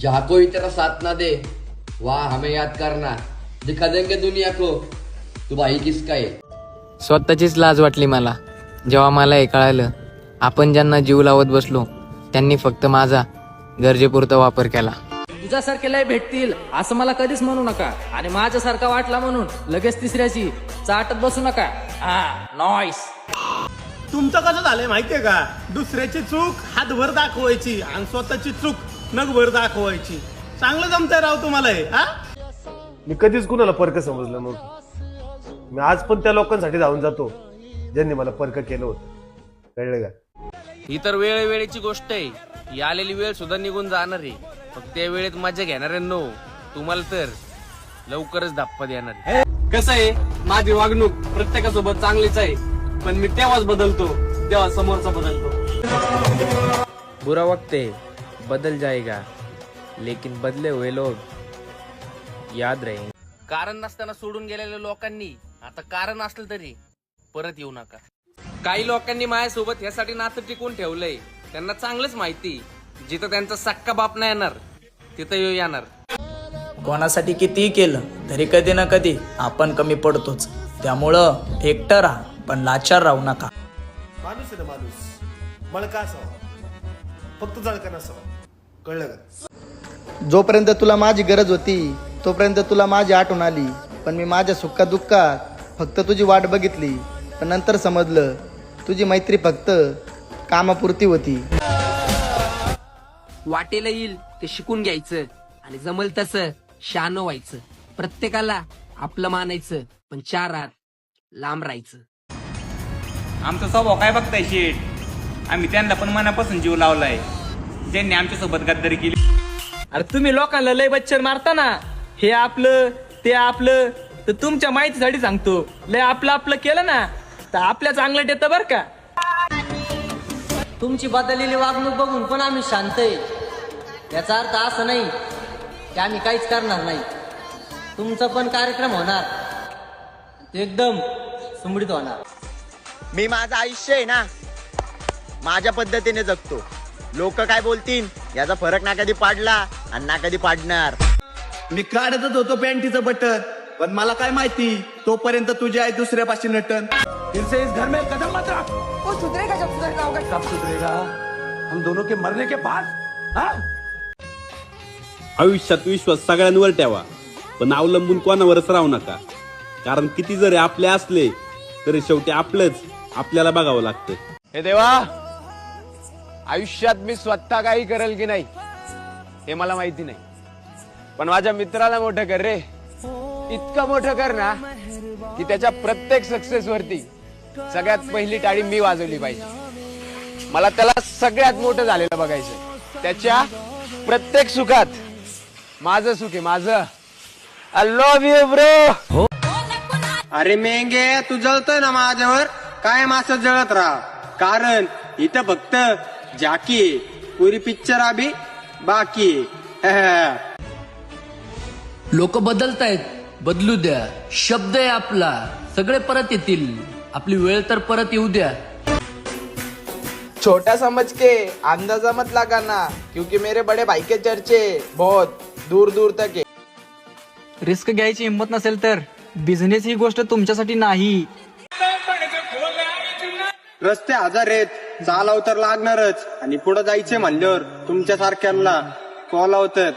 जहाँ कोई तेरा साथ ना दे. वहाँ हमें याद करना. दिखा देंगे दुनिया को. तू भाई किसका है स्वतःचीच लाज वाटली मला. जेव्हा मला हे कळालं आपण ज्यांना जीव लावत बसलो त्यांनी फक्त माझा गरजेपुरता वापर केला. तुझ्यासारखे लय भेटतील असं मला कधीच म्हणू नका. आणि माझ्यासारखा वाटला म्हणून लगेच तिसऱ्याची चाटत बसू नका. हा नॉईस तुमचं कसं झालंय माहितीये का? दुसऱ्याची चूक हातभर दाखवायची आणि स्वतःची चूक नगभर दाखवायची. चांगलं जमतंय राव तुम्हाला हे हा? मी कधीच कुणाला परक समजलं नव्हतं मी आज पण त्या लोकांसाठी जाऊन जातो ज्यांनी मला परक केलं होतं. कळलं का? ही तर वेळेवेळेची गोष्ट आहे. ही आलेली वेळ सुद्धा निघून जाणार आहे. फक्त त्या वेळेत मजा घेणार नो. तुम्हाला तर लवकरच धप्पा देणार आहे. कसं आहे? माझी वागणूक प्रत्येकासोबत चांगलीच आहे. पण मी तेव्हाच बदलतो तेव्हा समोरचा बदलतो. बुरा वक्त है बदल जाएगा लेकिन बदले हुए लोग याद रहेंगे। कारण नसताना सोडून गेलेल्या लोकांनी आता कारण असलं तरी परत येऊ नका. काही लोकांनी माझ्यासोबत यासाठी नातं टिकून ठेवलंय. त्यांना चांगलंच माहिती. जिथं त्यांचा सक्का बाप नाही येणार तिथं ह्यो येणार. कोणासाठी कितीही केलं तरी कधी ना कधी आपण कमी पडतोच. त्यामुळं एकटं राहा पण लाचार राहू नका. माणूस आहे ना माणूस. मळका असावा. फक्त जळका नसावा कळलं का? जोपर्यंत तुला माझी गरज होती तोपर्यंत तुला माझी आठवण आली. पण मी माझ्या सुखात दुःखात फक्त तुझी वाट बघितली. पण नंतर समजलं तुझी मैत्री फक्त कामापुरती होती. वाटेला येईल ते शिकून घ्यायचं आणि जमल तसं शान व्हायचं. प्रत्येकाला आपलं मानायचं पण चार हात लांब राहायचं. आमचा स्वभाव काय बघताय शेठ? आम्ही त्यांना पण मनापासून जीव लावलाय. ज्यांनी आमच्यासोबत गद्दारी केली. अरे तुम्ही लोकांना लय बच्चर मारता ना. हे आपलं ते आपलं तर तुमच्या माहितीसाठी सांगतो. लय आपलं आपलं केलं ना तर आपल्या चांगलं येतं बरं का. तुमची बदललेली वागणूक बघून पण आम्ही शांत आहे. याचा अर्थ असं नाही की आम्ही काहीच करणार नाही. तुमचा पण कार्यक्रम होणार. तो एकदम सुमडीत होणार. मी माझं आयुष्य आहे ना माझ्या पद्धतीने जगतो. लोक काय बोलतील? याचा फरक ना कधी पाडला आणि ना कधी पाडणार. मी काढतच होतो पॅन्टीचं बटन पण मला काय माहिती तोपर्यंत तुझी आई दुसऱ्यापाशी नटन. फिर से इस घर में कदम मत रख. आयुष्यात विश्वास सगळ्यांवर ठेवा पण अवलंबून कोणावरच राहू नका. कारण किती जरी आपले असले तरी शेवटी आपलंच आपल्याला बघावं लागतं. हे देवा! आयुष्यात मी स्वतः काही करेल की नाही हे मला माहिती नाही. पण माझ्या मित्राला मोठं कर रे. इतकं मोठं कर ना की त्याच्या प्रत्येक सक्सेस वरती सगळ्यात पहिली टाळी मी वाजवली पाहिजे. मला त्याला सगळ्यात मोठं झालेलं बघायचं त्याच्या प्रत्येक सुखात माझं सुख आहे माझं. आय लव्ह यू ब्रो अरे मेंगे तू जळतोय ना माझ्यावर? काय मास जळत राहा. कारण इथं फक्त जाकी. पुरी पिक्चर आभी बाकी. लोक बदलतायत बदलू द्या. शब्द आहे आपला सगळे परत येतील. आपली वेळ तर परत येऊ द्या. छोटा समझ के अंदाजा मत लगाना क्योंकि मेरे बड़े भाई के चर्चे बहुत दूर दूर तक है रिस्क घ्यायची हिंमत नसेल तर बिझनेस ही गोष्ट तुमच्यासाठी नाही. रस्ते हजार आहेत. चालाव तर लागणारच. आणि पुढे जायचे म्हणल्यावर तुमच्या सारख्यांना कॉल तर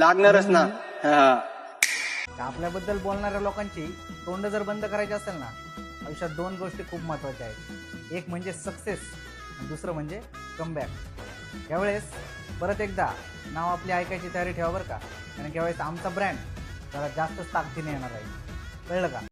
लागणारच ना. हा. आपल्याबद्दल बोलणाऱ्या लोकांची तोंड जर बंद करायची असेल ना आयुष्यात दोन गोष्टी खूप महत्त्वाच्या आहेत. एक म्हणजे सक्सेस दुसरं म्हणजे कमबॅक यावेळेस परत एकदा नाव आपली ऐकायची तयारी ठेवा बरं का? कारण यावेळेस आमचा ब्रँड जरा जास्तच ताकदीने येणार आहे. कळलं का?